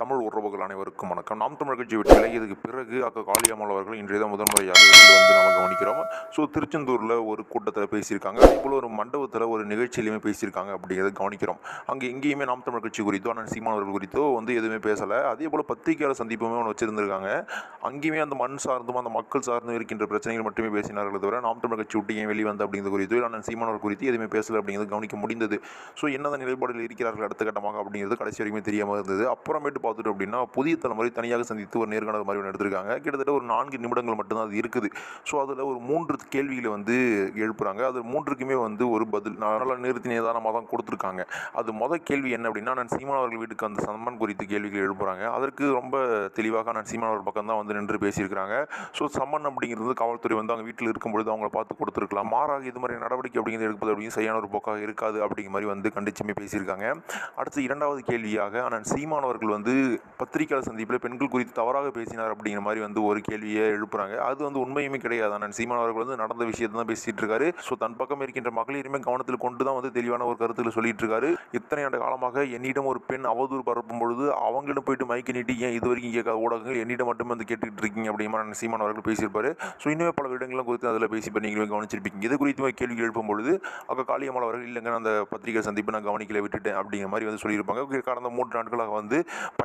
தமிழ் உறவுகள் அனைவருக்கும் வணக்கம். நாம் தமிழ் கட்சி வெற்றி விலகியதுக்கு பிறகு அக்கா காளியம்மாள் அவர்கள் இன்றைய தான் முதன்முறையாக வெளியில் வந்து நம்ம கவனிக்கிறோம். ஸோ திருச்செந்தூரில் ஒரு கூட்டத்தில் பேசியிருக்காங்க. அதே போல் ஒரு மண்டபத்தில் ஒரு நிகழ்ச்சியிலையுமே பேசியிருக்காங்க அப்படிங்கிறத கவனிக்கிறோம். அங்கே எங்கேயுமே நாம் தமிழ் கட்சி குறித்தோ அண்ணன் சீமான் அவர்கள் குறித்தோ வந்து எதுவுமே பேசலை. அதே போல் பத்திரிகையாளர் சந்திப்புமே ஒன்று வச்சிருந்திருக்காங்க. அங்கேயுமே அந்த மண் சார்ந்தும் அந்த மக்கள் சார்ந்தும் இருக்கின்ற பிரச்சனைகள் மட்டுமே பேசினார்கள் தவிர நாம் தமிழ் கட்சி விட்டு ஏன் வெளியே வந்து அப்படிங்கிறது குறித்தோ இல்லை அண்ணன் சீமான் அவர்கள் குறித்து எதுவுமே பேசலை அப்படிங்கிறது கவனிக்க முடிந்தது. ஸோ என்னதான் நிலைப்பாடுகள் இருக்கிறார்கள் அடுத்த கட்டமாக அப்படிங்கிறது கடைசி வரைக்குமே தெரியாமல் இருந்தது. அப்புறமேட்டு பார்த்துட்டோம் அப்படின்னா புதிய தலைமுறை தனியாக சந்தித்து ஒரு நேர்காணல் மாதிரி ஒன்று எடுத்திருக்காங்க. கிட்டத்தட்ட ஒரு நான்கு நிமிடங்கள் மட்டும்தான் அது இருக்குது. ஸோ அதில் ஒரு மூன்று கேள்விகளை வந்து எழுப்புறாங்க. அது மூன்றுக்குமே வந்து ஒரு பதில் நல்லா நிறுத்தி நிதானமாக தான் கொடுத்துருக்காங்க. அது மொதல் கேள்வி என்ன அப்படின்னா நான் சீமான் அவர்கள் வீட்டுக்கு அந்த சம்மன் குறித்து கேள்விகள் எழுப்புறாங்க. அதற்கு ரொம்ப தெளிவாக நான் சீமான் அவர்கள் பக்கம் தான் வந்து நின்று பேசியிருக்கிறாங்க. ஸோ சம்மன் அப்படிங்கிறது காவல்துறை வந்து அவங்க வீட்டில் இருக்கும் பொழுது அவங்கள பார்த்து கொடுத்துருக்கலாம். மாறாக இது மாதிரி நடவடிக்கை அப்படிங்கிறது எடுப்பது அப்படின்னு சரியான ஒரு போக்காக இருக்காது அப்படிங்கிற மாதிரி வந்து கண்டிச்சுமே பேசியிருக்காங்க. அடுத்து இரண்டாவது கேள்வியாக ஆனால் சீமானவர்கள் வந்து பத்திரிகையாளர் சந்திப்பில் பெண்கள் குறித்து தவறாக பேசினார் அப்படிங்கிற மாதிரி வந்து ஒரு கேள்வியை எழுப்புறாங்க. அது வந்து உண்மையுமே கிடையாது. நான் சீமான் அவர்கள் வந்து நடந்த விஷயத்தை தான் பேசிட்டு இருக்காரு. ஸோ தன் பக்கம் இருக்கின்ற மகளிருமே கவனத்தில் கொண்டு தான் வந்து தெளிவான ஒரு கருத்துக்களை சொல்லிட்டு இருக்காரு. இத்தனை ஆண்டு காலமாக என்னிடம் ஒரு பெண் அவதூறு பரப்பும் பொழுது அவங்களிடம் போயிட்டு மைக்கு நீட்டி ஏன் இது வரைக்கும் கேட்காத ஊடகங்கள் என்னிடம் மட்டும் வந்து கேட்டுக்கிட்டு இருக்கீங்க அப்படிங்கிற மாதிரி சீமான் அவர்கள் பேசியிருப்பாரு. ஸோ இன்னுமே பல இடங்களும் குறித்து அதில் பேசி நீங்களும் கவனிச்சிருப்பீங்க. இது குறித்து கேள்வி எழுப்பும் பொழுது அக்கா காளியம்மாள் அவர்கள் இல்லைங்க அந்த பத்திரிகை சந்திப்பு நான் கவனிக்கல விட்டுட்டேன் அப்படிங்கிற மாதிரி வந்து சொல்லியிருப்பாங்க. கடந்த மூன்று நாட்களாக வந்து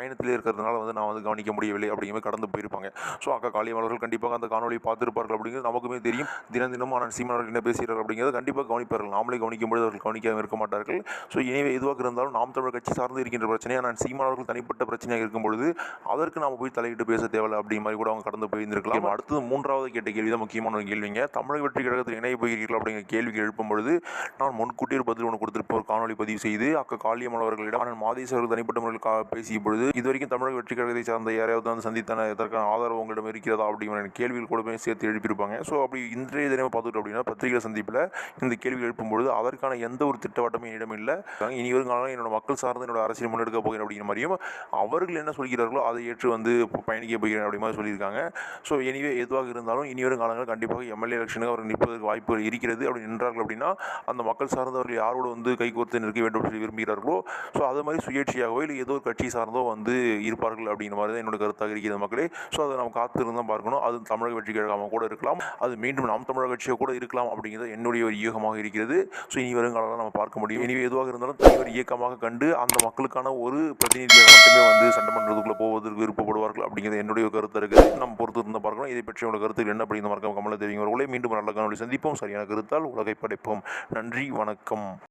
பயணத்திலே இருக்கிறதுனால வந்து நான் வந்து கவனிக்க முடியவில்லை அப்படிங்கிற கடந்து போயிருப்பாங்க. ஸோ அக்கா காளியம்மாள் கண்டிப்பாக அந்த காணொலி பார்த்துருப்பார்கள் அப்படிங்கிறது நமக்குமே தெரியும். தினம் தினமும் ஆனால் சீமானவர்கள் என்ன பேசுகிறார் அப்படிங்கிறது கண்டிப்பாக கவனிப்பார்கள். நாமளே கவனிக்கும் பொழுது அவர்கள் கவனிக்காமல் இருக்க மாட்டார்கள். ஸோ எனவே எதுவாக இருந்தாலும் நாம் தமிழர் கட்சி சார்ந்து இருக்கின்ற பிரச்சனை நான் சீமானவர்கள் தனிப்பட்ட பிரச்சனையாக இருக்கும் பொழுது அதற்கு நாம் போய் தலையிட்டு பேச தேவையில்லை அப்படிங்கிற மாதிரி கூட அவங்க கடந்து போயிருந்திருக்கலாம். அடுத்தது மூன்றாவது கேட்ட கேள்வி தான் முக்கியமான ஒரு கேள்விங்க. தமிழக வெற்றி கழகத்தில் இணைய போகிறீர்கள் அப்படிங்கிற கேள்வி எழுப்பும் பொழுது நான் முன்கூட்டியே பதில் ஒன்று கொடுத்திருப்ப ஒரு காணொலி பதிவு செய்து அக்கா காளியம்மாள் அவர்களிடம் நான் மாதேஷ் தனிப்பட்ட முறையில் கா- பேசிய பொழுது இது வரைக்கும் தமிழக வெற்றி கழகத்தை சார்ந்த யாரையாவது வந்து சந்தித்தன இதற்கான ஆதரவு உங்களிடம் இருக்கிறதா அப்படிங்கிற கேள்விகள் கூடமே சேர்த்து எழுப்பியிருப்பாங்க. ஸோ அப்படி இன்றைய தினம் பார்த்துக்கிட்டோம் அப்படின்னா பத்திரிகை சந்திப்பில் இந்த கேள்வி எழுப்பும்பொழுது அதற்கான எந்த ஒரு திட்டவட்டமும் என்னிடம் இல்லை. இனி வரும் காலம் என்னோட மக்கள் சார்ந்து என்னோட அரசியல் முன்னெடுக்க போகிறேன் அப்படிங்கிற மாதிரியும் அவர்கள் என்ன சொல்கிறார்களோ அதை ஏற்று வந்து பயணிக்க போகிறேன் அப்படி மாதிரி சொல்லியிருக்காங்க. ஸோ எனிவே எதுவாக இருந்தாலும் இனி வரும் காலங்கள் கண்டிப்பாக எம்எல்ஏ எலெக்ஷனுக்கு அவர் நிற்பதற்கு வாய்ப்புகள் இருக்கிறது. அப்படி நின்றார்கள் அப்படின்னா அந்த மக்கள் சார்ந்தவர்கள் யாரோடு வந்து கைகோர்த்து நிற்க வேண்டும் சொல்லி விரும்புகிறார்களோ ஸோ அது மாதிரி சுயேட்சையாகவோ இல்லை ஏதோ ஒரு கட்சி சார்ந்தோ வந்து இருப்பார்கள் அப்படிங்கிற மாதிரி தான் என்னோட கருத்தாக இருக்கிறது மக்களே. ஸோ அதை நம்ம காத்திருந்து தான் பார்க்கணும். அது தமிழக வெற்றி கழகமாக கூட இருக்கலாம். அது மீண்டும் நாம் தமிழக கட்சியாக கூட இருக்கலாம் அப்படிங்கிறது என்னுடைய ஒரு யூகமாக இருக்கிறது. ஸோ இனி வருங்காலம் நம்ம பார்க்க முடியும். இனி எதுவாக இருந்தாலும் தனி ஒரு இயக்கமாக கண்டு அந்த மக்களுக்கான ஒரு பிரதிநிதியாக மட்டுமே வந்து சட்டமன்றத்துக்குள்ளே போவதற்கு விருப்பப்படுவார்கள் அப்படிங்கிறது என்னுடைய கருத்து இருக்குது. நம்ம பொறுத்து இருந்தால் பார்க்கணும். இதை பற்றி உங்களோட கருத்துக்கள் என்ன அப்படிங்கிற மறக்காம கமலை தெரிவிங்க மீண்டும் நல்ல காணொலி சந்திப்போம். சரியான கருத்தால் உலகை படைப்போம். நன்றி. வணக்கம்.